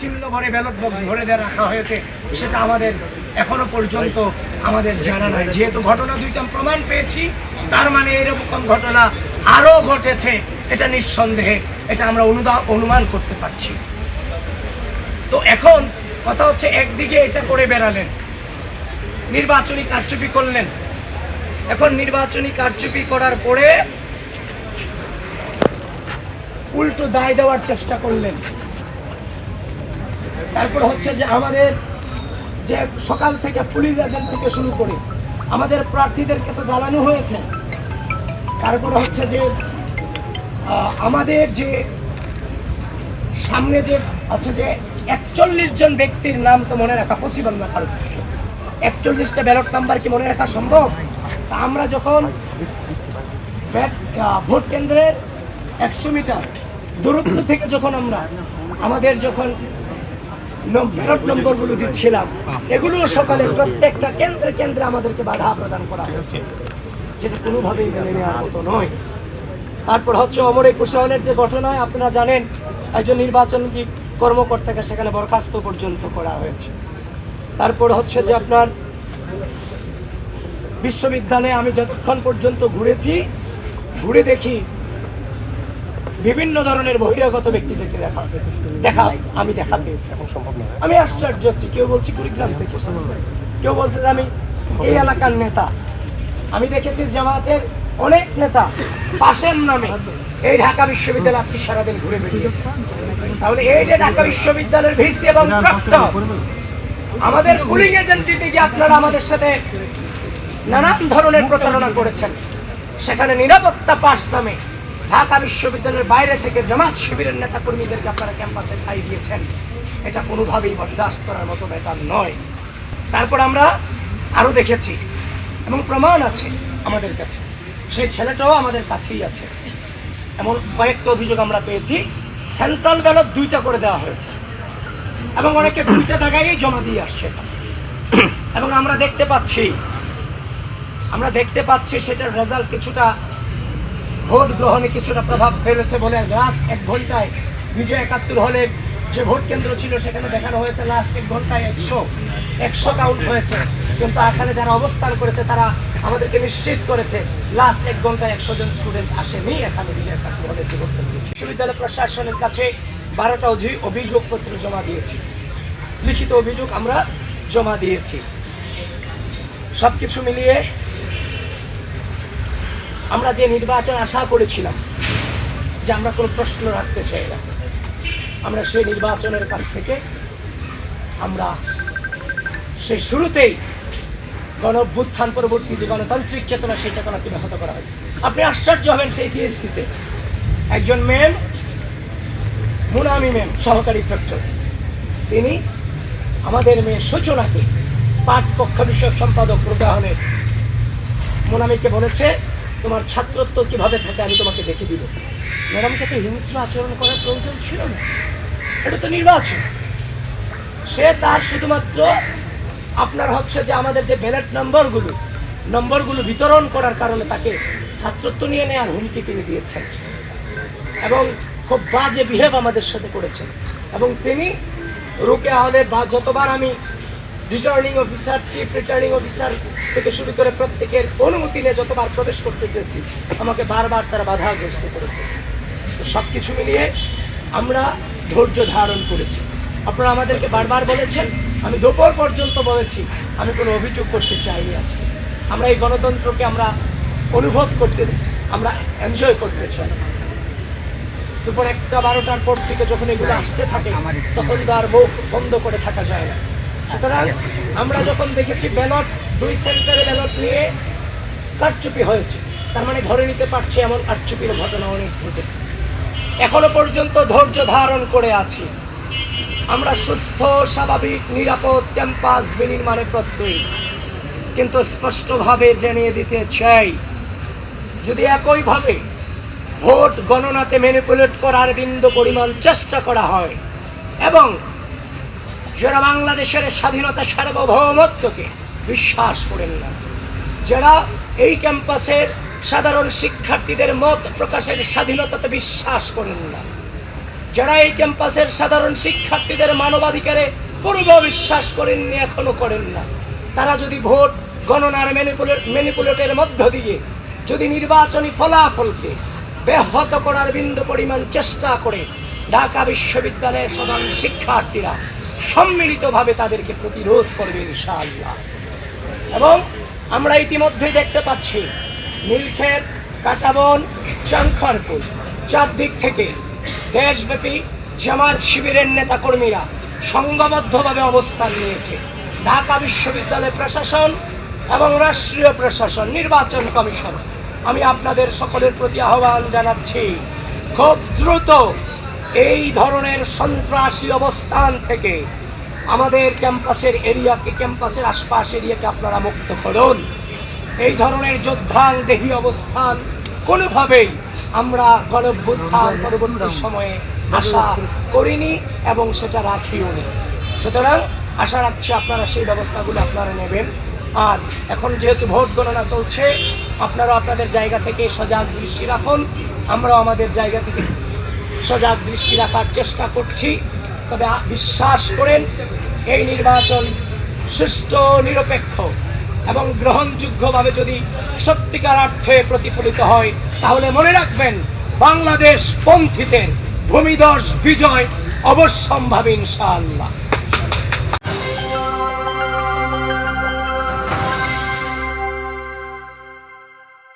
চিহ্ন ভরে ballot box ভরে দেওয়া রাখা হয়েছে, সেটা আমাদের এখনও পর্যন্ত আমাদের জানা নাই। যেহেতু ঘটনা দুইটা প্রমাণ পেয়েছি, তার মানে এরকম ঘটনা আরও ঘটেছে, এটা নিঃসন্দেহে, এটা আমরা অনুদা, অনুমান করতে পারছি। তো এখন কথা হচ্ছে একদিকে এটা করে বেড়ালেন, নির্বাচনী কারচুপি করলেন। এখন নির্বাচনী কারচুপি করার পরে উল্টো দায় দেওয়ার চেষ্টা করলেন। তারপর হচ্ছে যে আমাদের যে সকাল থেকে পুলিশ এজেন্ট থেকে শুরু করে আমাদের প্রার্থীদেরকে তো জ্বালানো হয়েছে। তারপরে হচ্ছে যে আমাদের যে সামনে যে আছে যে একচল্লিশ জন ব্যক্তির নাম তো মনে রাখা পসিবল না কারণ একচল্লিশটা ব্যালট নাম্বার কি মনে রাখা সম্ভব? তা আমরা যখন ভোট কেন্দ্রের একশো মিটার দূরত্ব থেকে যখন আমরা আমাদের যখন ব্যালট নম্বরগুলো দিচ্ছিলাম। এগুলো সকালে প্রত্যেকটা কেন্দ্রে কেন্দ্রে আমাদেরকে বাধা প্রদান করা হয়েছে। যেটা কোনোভাবেই মেনে নেওয়ার মতো নয়। তারপর হচ্ছে অমর একুশ হলের যে ঘটনায় আপনারা জানেন, একজন নির্বাচন কি কর্মকর্তাকে সেখানে বরখাস্ত পর্যন্ত করা হয়েছে। তারপর হচ্ছে যে আপনার বিশ্ববিদ্যালয়ে আমি যতক্ষণ পর্যন্ত ঘুরেছি, ঘুরে দেখি বিভিন্ন ধরনের বহিরাগত ব্যক্তিদেরকে দেখা দেখা আমি দেখা পেয়েছি। এখন সম্ভব নয়। আমি আশ্চর্য হচ্ছি কেউ বলছি কুড়িগ্রাম থেকে কেউ বলছে যে আমি এই এলাকার নেতা। আমি দেখেছি জামাতের অনেক নেতা পাশের নামে এই ঢাকা বিশ্ববিদ্যালয় আজকে সারাদিন ঘুরে বেরিয়েছে তাহলে এই যে ঢাকা বিশ্ববিদ্যালয়ের ভিসি এবং প্রক্টর আমাদের পুলিং এজেন্সিতে গিয়ে আপনারা আমাদের সাথে নানান ধরনের প্রতারণা করেছেন। সেখানে নিরাপত্তা পাস নামে ঢাকা বিশ্ববিদ্যালয়ের বাইরে থেকে জামাত শিবিরের নেতা কর্মীদেরকে আপনারা ক্যাম্পাসে খাই দিয়েছেন। এটা কোনোভাবেই বরদাস্ত করার মতো ব্যাপার নয়। তারপর আমরা আরও দেখেছি এবং প্রমাণ আছে আমাদের কাছে। সেই ছেলেটাও আমাদের কাছেই আছে। এমন কয়েকটা অভিযোগ আমরা পেয়েছি। সেন্ট্রাল ব্যালট দুইটা করে দেওয়া হয়েছে। এবং অনেকে দুইটা জায়গায় জমা দিয়ে আসছে এবং আমরা দেখতে পাচ্ছি, আমরা দেখতে পাচ্ছি সেটার রেজাল্ট কিছুটা ভোট গ্রহণে কিছুটা প্রভাব ফেলেছে বলে লাস্ট এক ঘন্টায় বিজয় একাত্তর হলে যে ভোট কেন্দ্র ছিল, সেখানে দেখানো হয়েছে লাস্ট এক ঘন্টায় একশো একশো কাউন্ট হয়েছে। কিন্তু এখানে যারা অবস্থান করেছে, তারা আমাদেরকে নিশ্চিত করেছে, লাস্ট এক ঘন্টায় একশো জন স্টুডেন্ট আসেনি এখানে বিজয় একাত্তর হলে ভোট কেন্দ্র বিশ্ববিদ্যালয় প্রশাসনের কাছে বারোটা অভিযোগপত্র জমা দিয়েছি। লিখিত অভিযোগ আমরা জমা দিয়েছি। সব কিছু মিলিয়ে আমরা যে নির্বাচন আশা করেছিলাম যে আমরা কোনো প্রশ্ন রাখতে চাই না। আমরা সেই নির্বাচনের কাছ থেকে আমরা সেই শুরুতেই গণ অভ্যুত্থান পরবর্তী যে গণতান্ত্রিক চেতনা, সেই চেতনাকে ব্যাহত করা হয়েছে। আপনি আশ্চর্য হবেন সেই টিএসসিতে। একজন ম্যাম, মুনামি ম্যাম, সহকারী ফ্যাক্টর তিনি আমাদের মেয়ে সূচনাকে পাঠ কক্ষ বিষয়ক সম্পাদক প্রদাহনে মোনামিকে বলেছে তোমার ছাত্রত্ব কীভাবে থাকে আমি তোমাকে দেখে দিব। ম্যাডামকে তো হিংস্র আচরণ করার প্রয়োজন ছিল না। এটা তো নির্বাচন। সে তার শুধুমাত্র আপনার হচ্ছে যে আমাদের যে ব্যালট নম্বরগুলো নম্বরগুলো বিতরণ করার কারণে তাকে ছাত্রত্ব নিয়ে নেওয়ার হুমকি তিনি দিয়েছেন। এবং খুব বাজে বিহেভ আমাদের সাথে করেছেন। এবং তিনি রুকে হলে বা যতবার আমি returning officer chief returning officer থেকে শুরু করে প্রত্যেকের অনুমতি নিয়ে যতবার প্রবেশ করতে চেয়েছি আমাকে বারবার তারা বাধাগ্রস্ত করেছে। তো সব কিছু মিলিয়ে আমরা ধৈর্য ধারণ করেছি। আপনারা আমাদেরকে বারবার বলেছেন আমি দুপুর পর্যন্ত বলেছি আমি কোনো অভিযোগ করতে চাইনি আজকে। আমরা এই গণতন্ত্রকে আমরা অনুভব করতে আমরা এনজয় করতে চাই। দুপুর একটা বারোটার পর থেকে যখন এগুলো আসতে থাকে তখন তো আর মুখ বন্ধ করে থাকা যায় না। সুতরাং আমরা যখন দেখেছি ব্যালট, দুই সেন্টারে ব্যালট নিয়ে কারচুপি হয়েছে। তার মানে ধরে নিতে পারছি এমন কারচুপির ঘটনা অনেক ঘটেছে। এখনও পর্যন্ত ধৈর্য ধারণ করে আছি। আমরা সুস্থ, স্বাভাবিক, নিরাপদ ক্যাম্পাস বিনির্মাণে প্রত্যয়ী। কিন্তু স্পষ্টভাবে জানিয়ে দিতে চাই, যদি একইভাবে ভোট গণনাতে ম্যানিপুলেট করার বিন্দু পরিমাণ চেষ্টা করা হয় এবং যারা বাংলাদেশের স্বাধীনতা সার্বভৌমত্বকে বিশ্বাস করেন না, যারা এই ক্যাম্পাসের সাধারণ শিক্ষার্থীদের মত প্রকাশের স্বাধীনতাতে বিশ্বাস করেন না, যারা এই ক্যাম্পাসের সাধারণ শিক্ষার্থীদের মানবাধিকারে পূর্ব বিশ্বাস করেননি এখনও করেন না। তারা যদি ভোট গণনার ম্যানিপুলেটের মধ্য দিয়ে যদি নির্বাচনী ফলাফলকে ব্যাহত করার বিন্দু পরিমাণ চেষ্টা করে, ঢাকা বিশ্ববিদ্যালয়ের সাধারণ শিক্ষার্থীরা সম্মিলিতভাবে তাদেরকে প্রতিরোধ করবে ইনশাআল্লাহ। এবং আমরা ইতিমধ্যেই দেখতে পাচ্ছি, নীলক্ষেত, কাটাবন, শঙ্করপুর চারদিক থেকে দেশব্যাপী জামাত শিবিরের নেতাকর্মীরা সংঘবদ্ধভাবে অবস্থান নিয়েছে। ঢাকা বিশ্ববিদ্যালয় প্রশাসন এবং রাষ্ট্রীয় প্রশাসন, নির্বাচন কমিশন। আমি আপনাদের সকলের প্রতি আহ্বান জানাচ্ছি, খুব দ্রুত এই ধরনের সন্ত্রাসী অবস্থান থেকে আমাদের ক্যাম্পাসের এরিয়াকে, ক্যাম্পাসের আশপাশ এরিয়াকে আপনারা মুক্ত করুন। এই ধরনের যোদ্ধাং দেহী অবস্থান কোনোভাবেই আমরা গণভ্যুত্থান পরবর্তী সময়ে আশা করিনি এবং সেটা রাখিও নি। সুতরাং আশা রাখছি আপনারা সেই ব্যবস্থাগুলো আপনারা নেবেন। আর এখন যেহেতু ভোট গণনা চলছে আপনারা আপনাদের জায়গা থেকে সজাগ দৃষ্টি রাখুন। আমরাও আমাদের জায়গা থেকে সজাগ দৃষ্টি রাখার চেষ্টা করছি। তবে বিশ্বাস করেন, এই নির্বাচন সুষ্ঠু, নিরপেক্ষ এবং গ্রহণযোগ্যভাবে যদি সত্যিকার অর্থে প্রতিফলিত হয়, তাহলে মনে রাখবেন, বাংলাদেশ পন্থীদের ভূমিদর্শ বিজয় অবশ্যম্ভাবী ইনশাআল্লাহ।